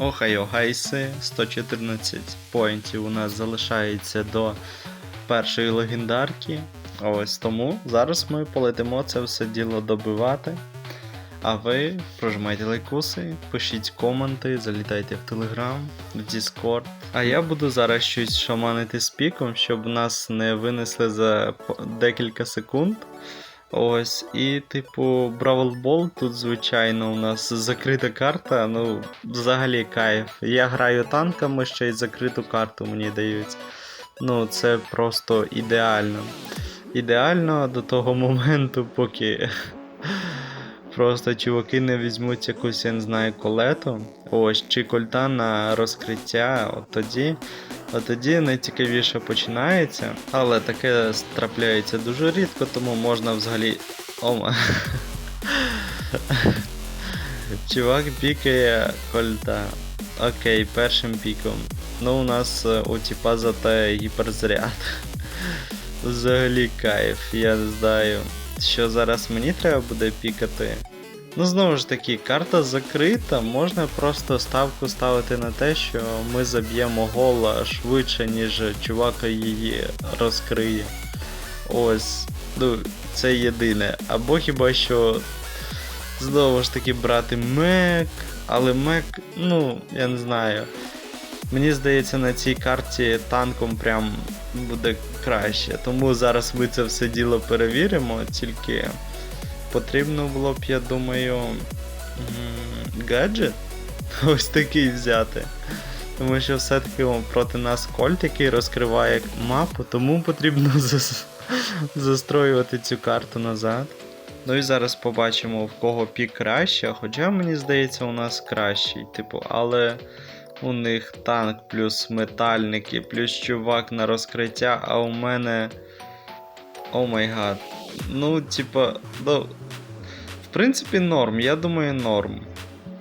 Охайо гайси, 114 поінтів у нас залишається до першої легендарки. Ось тому зараз ми полетимо це все діло добивати. А ви прожимайте лайкуси, пишіть коменти, залітайте в Телеграм, в Discord. А я буду зараз щось шаманити з піком, щоб нас не винесли за декілька секунд. Ось, і, типу, Бравл Бол тут, звичайно, у нас закрита карта, ну, взагалі кайф. Я граю танками, ще й закриту карту мені дають. Ну, це просто ідеально. Ідеально до того моменту, поки просто чуваки не візьмуть якусь, я не знаю, колету. Ось, чи кольта на розкриття, от тоді. От тоді найцікавіше починається, але таке трапляється дуже рідко, тому можна взагалі. Ома. Чувак пікає кольта. Окей, першим піком. Ну, у нас е, у типа зате гіперзаряд. Взагалі кайф, я не знаю. Що зараз мені треба буде пікати. Ну, знову ж таки, карта закрита, можна просто ставку ставити на те, що ми заб'ємо гола швидше, ніж чувака її розкриє. Ось, ну, це єдине. Або хіба що знову ж таки брати мек, але мек, ну, я не знаю. Мені здається, на цій карті танком прям буде краще. Тому зараз ми це все діло перевіримо, тільки потрібно було б, я думаю, гаджет ось такий взяти. Тому що все-таки проти нас кольт, який розкриває мапу, тому потрібно зас- застроювати цю карту назад. Ну і зараз побачимо, в кого пік краще, хоча мені здається, у нас кращий, типу, але у них танк плюс метальники, плюс чувак на розкриття, а у мене. О май гад. Ну, типа, ну. В принципі, норм, я думаю, норм.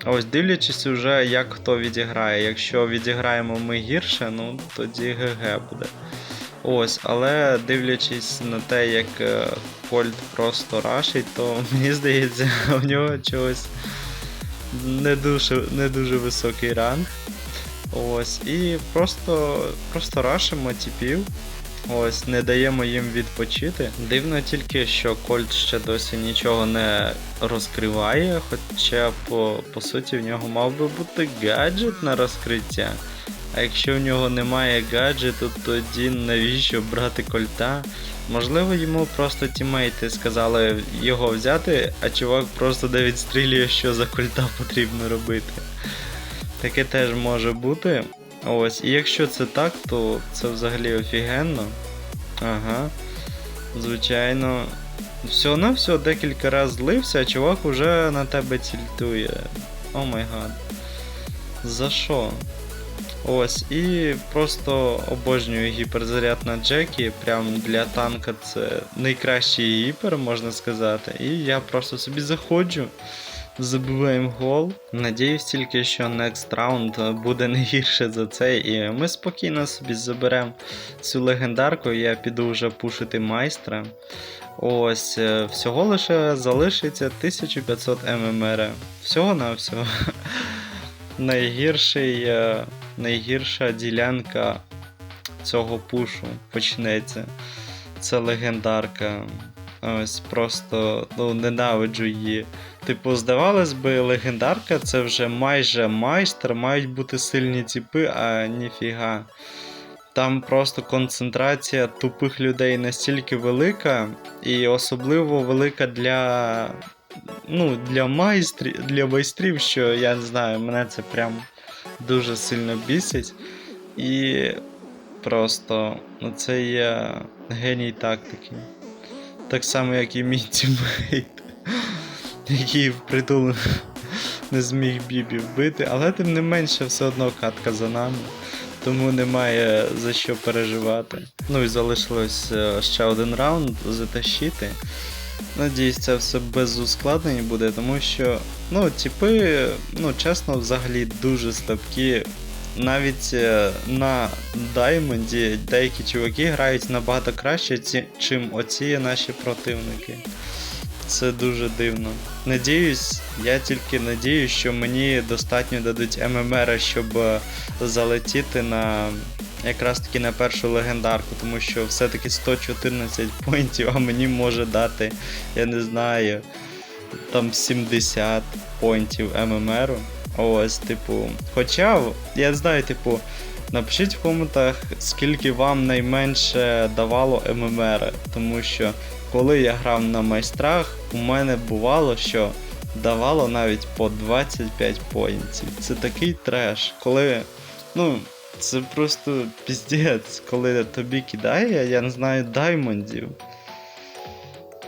Ось дивлячись уже, як хто відіграє. Якщо відіграємо ми гірше, ну тоді ГГ буде. Ось, але дивлячись на те, як е, Кольт просто рашить, то мені здається, у нього чогось не дуже, не дуже високий ранг. Ось, і просто, просто рашимо типів. Ось, не даємо їм відпочити. Дивно тільки, що Кольт ще досі нічого не розкриває, хоча по, по суті в нього мав би бути гаджет на розкриття. А якщо в нього немає гаджету, тоді навіщо брати кольта? Можливо, йому просто тімейти сказали його взяти, а чувак просто де відстрілює, що за кольта потрібно робити. Таке теж може бути. Ось, і якщо це так, то це взагалі офігенно. Ага. Звичайно. Все на все декілька разів злився, а чувак уже на тебе тільтує. О май гад. За що? Ось, і просто обожнюю гіперзаряд на Джекі. Прям для танка це найкращий гіпер, можна сказати. І я просто собі заходжу, забиваємо гол. Надіюсь тільки, що next round буде не гірше за це, і ми спокійно собі заберемо цю легендарку, я піду вже пушити майстра. Ось, е, всього лише залишиться 1500 ММР. Всього на всього. Найгірший, е, найгірша ділянка цього пушу почнеться. Це легендарка. Ось просто ну, ненавиджу її. Типу, здавалось би, легендарка це вже майже майстер, мають бути сильні тіпи, а ніфіга. Там просто концентрація тупих людей настільки велика, і особливо велика для. Ну, для майстрів, для майстрів, що я не знаю, мене це прям дуже сильно бісить. І просто ну, це є геній тактики. Так само, як і мій тіммейт, який впритул не зміг Бібі вбити, але тим не менше все одно катка за нами. Тому немає за що переживати. Ну і залишилось е, ще один раунд затащити. Надіюсь, це все без ускладнень буде, тому що, ну, типи, ну, чесно, взагалі дуже слабкі. Навіть е, на Даймонді деякі чуваки грають набагато краще, чим оці наші противники. Це дуже дивно. Надіюсь, я тільки надіюсь, що мені достатньо дадуть ММР, щоб е, залетіти на якраз таки на першу легендарку, тому що все-таки 114 поінтів, а мені може дати, я не знаю, там 70 поінтів ММР. Ось, типу. Хоча, я знаю, типу, напишіть в коментах, скільки вам найменше давало ММР, тому що коли я грав на майстрах, у мене бувало, що давало навіть по 25 поінтів. Це такий треш. Коли. Ну, це просто піздець, коли тобі кидає, я не знаю, даймондів.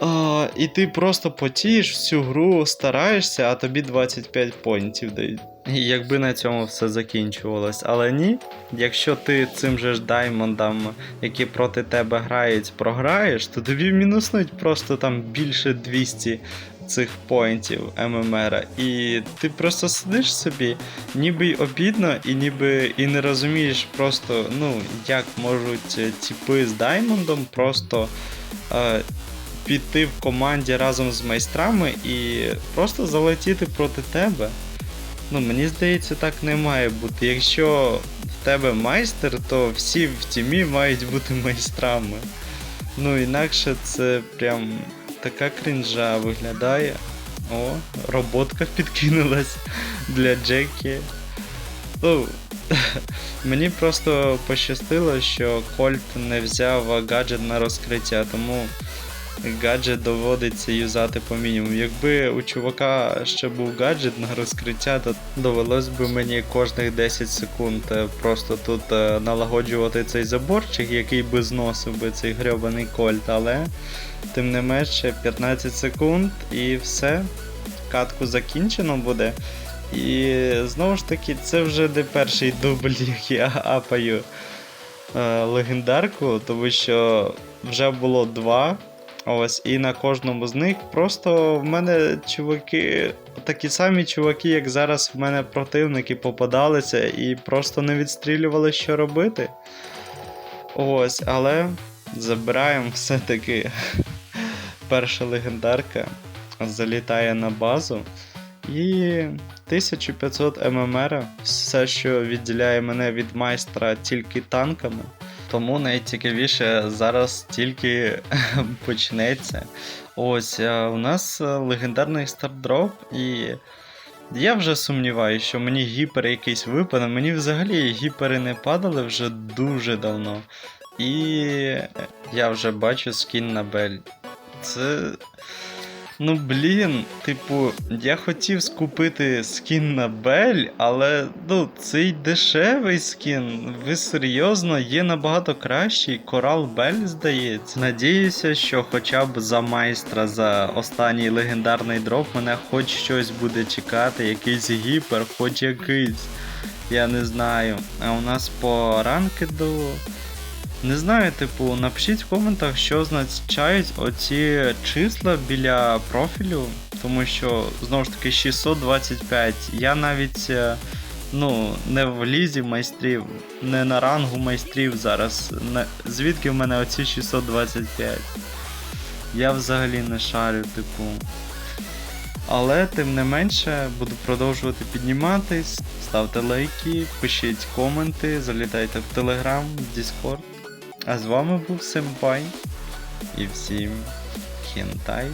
А, і ти просто потієш всю гру, стараєшся, а тобі 25 поінтів дають. І якби на цьому все закінчувалось. Але ні, якщо ти цим же ж даймондам, які проти тебе грають, програєш, то тобі мінуснуть просто там більше 200 цих поінтів ММР. І ти просто сидиш собі, ніби й обідно, і ніби і не розумієш просто, ну, як можуть е, тіпи з даймондом просто. Е, Піти в команді разом з майстрами і просто залетіти проти тебе. Ну, мені здається, так не має бути. Якщо в тебе майстер, то всі в тімі мають бути майстрами. Ну, інакше це прям така крінжа виглядає. О, роботка підкинулась для Джекі. Ну, мені просто пощастило, що Кольт не взяв гаджет на розкриття, тому гаджет доводиться юзати по мінімуму. Якби у чувака ще був гаджет на розкриття, то довелось би мені кожних 10 секунд е, просто тут е, налагоджувати цей заборчик, який би зносив би цей грьобаний кольт, але тим не менше 15 секунд і все. Катку закінчено буде. І знову ж таки, це вже не перший дубль, як я апаю е, легендарку, тому що вже було два. Ось, і на кожному з них просто в мене чуваки, такі самі чуваки, як зараз в мене противники попадалися і просто не відстрілювали, що робити. Ось, але забираємо все-таки перша легендарка залітає на базу. І 1500 ММР, все, що відділяє мене від майстра тільки танками. Тому найцікавіше зараз тільки почнеться. Ось у нас е, легендарний стардроп, і я вже сумніваюся, що мені гіпер якийсь випаде. Мені взагалі гіпери не падали вже дуже давно. І я вже бачу скін на Бель. Це. Ну блін, типу, я хотів скупити скін на Бель, але ну, цей дешевий скін, ви серйозно, є набагато кращий. Корал Бель, здається. Надіюся, що хоча б за майстра за останній легендарний дроп мене хоч щось буде чекати, якийсь гіпер, хоч якийсь. Я не знаю. А у нас по ранкеду. Не знаю, типу, напишіть в коментах, що означають оці числа біля профілю, тому що знову ж таки 625. Я навіть е, ну, не в лізі майстрів, не на рангу майстрів зараз. Звідки в мене оці 625? Я взагалі не шарю, типу. Але тим не менше буду продовжувати підніматись. Ставте лайки, пишіть коменти, залітайте в Телеграм, в Discord. А з вами був Семпай. І всім хентай.